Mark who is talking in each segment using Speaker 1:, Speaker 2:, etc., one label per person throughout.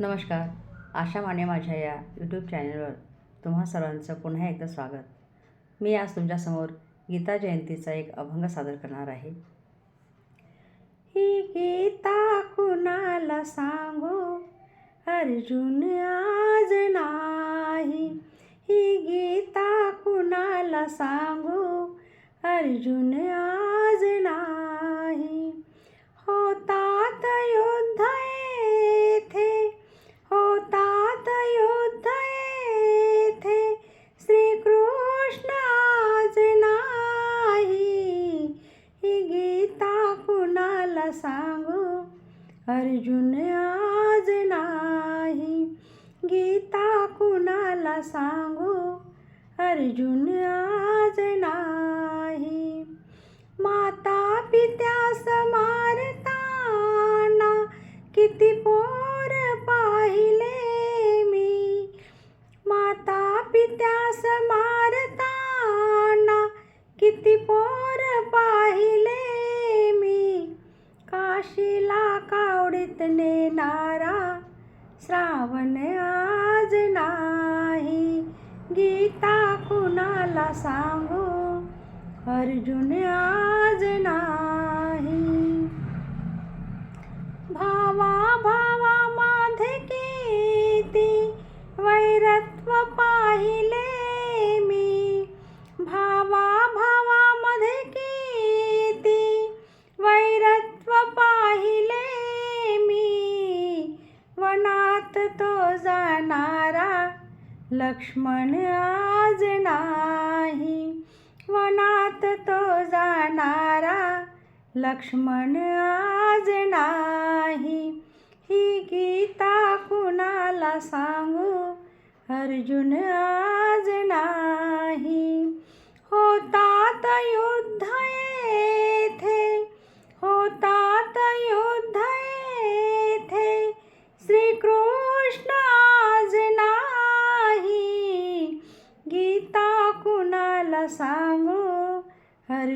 Speaker 1: नमस्कार. आशा माने माझ्या या यूट्यूब चॅनलवर तुम्हा सर्वांचं पुन्हा एकदा स्वागत. मी आज तुमच्यासमोर गीता जयंतीचा एक अभंग सादर करणार आहे. ही गीता कुणाला सांगू? अर्जुन आज नाही. ही गीता कुणाला सांगू? अर्जुन आज कुणाला सांगू? अर्जुन आज नाही. माता पित्यास मारताना किती पोर पाहिले मी. माता पित्यास मारताना किती पोर पाहिले मी. काशीला कावडीत नेणारा श्रावण आज नाही. गीता कुणाला सांगू अर्जुन आज नाही. भावा भावा माधे किती वैरत्व पाहिले लक्ष्मण आज नाही. वनात तो जाणारा लक्ष्मण आज नाही. ही गीता कुणाला सांगू? अर्जुन आज नाही.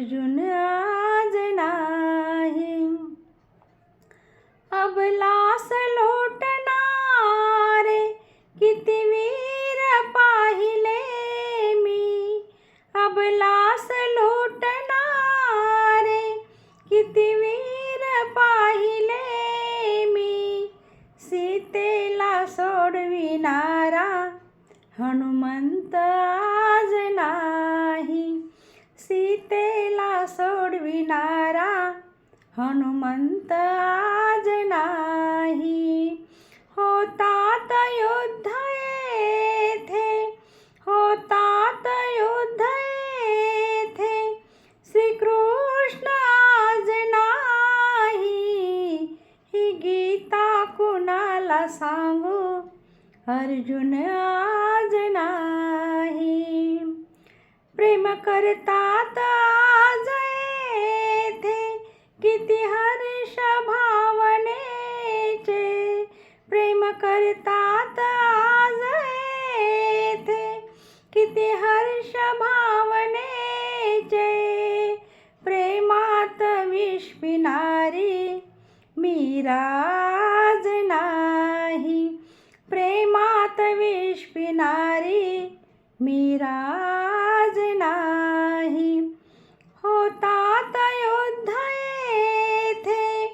Speaker 1: अर्जुन आज नाही. अबलास लोटणारे किती वीर पाहिले मी. अबलास लोटणारे किती वीर पाहिले मी. सीतेला सोडविणारा हनुमंत आज नाही. सीतेला सोडविणारा हनुमंत आज नाही. होतात युद्ध येथे होतात युद्ध येथे श्रीकृष्ण आज नाही. ही गीता कुणाला सांगू? अर्जुन आज नाही. प्रेम करतात नारी मी राज नाही. प्रेमात विश्विनारी पिणारी मीराज नाही. होतात युद्ध येथे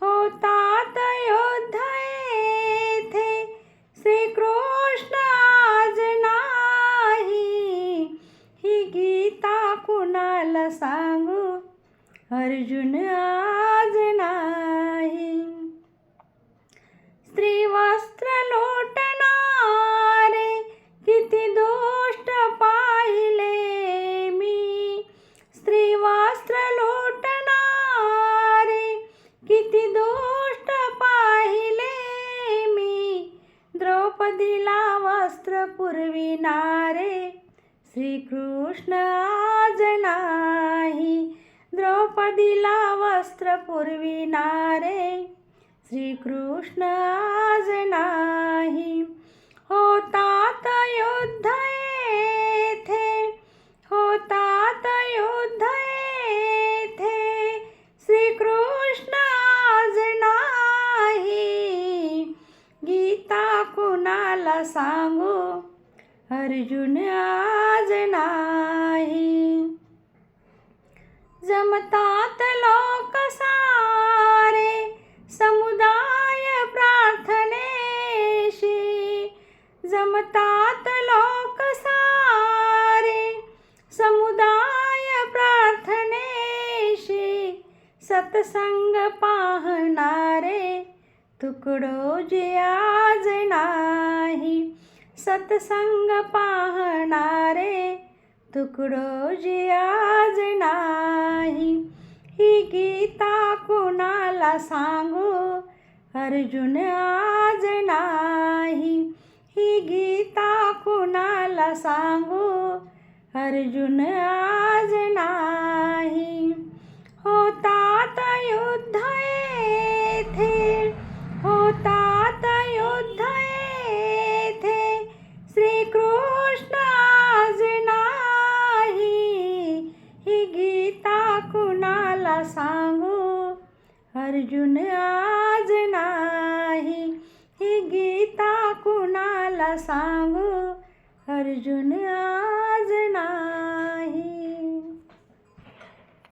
Speaker 1: होतात युद्ध येथे. श्रीकृष्ण आज नाही. ही गीता कुणाला सांगू? अर्जुन किती दुष्ट पाहिले मी. द्रौपदीला वस्त्र पुरविणारे. श्रीकृष्ण आज नाही. द्रौपदीला वस्त्र पुरविणारे. श्रीकृष्ण आज नाही. होता कोणाला सांगू? अर्जुन आज नाही. जमतात लोक सारे समुदाय प्रार्थनेशी. जमतात लोक सारे समुदाय प्रार्थनेशी. सत्संग पाहणारे तुकडो जे आज नाही सत्संग पाहणारे. तुकडो जे आज नाही ही गीता कुणाला सांगू? अर्जुन आज नाही ही गीता कुणाला सांगू? अर्जुन आज नाही. अर्जुन आज नाही. ही गीता कुणाला सांगू? अर्जुन आज नाही.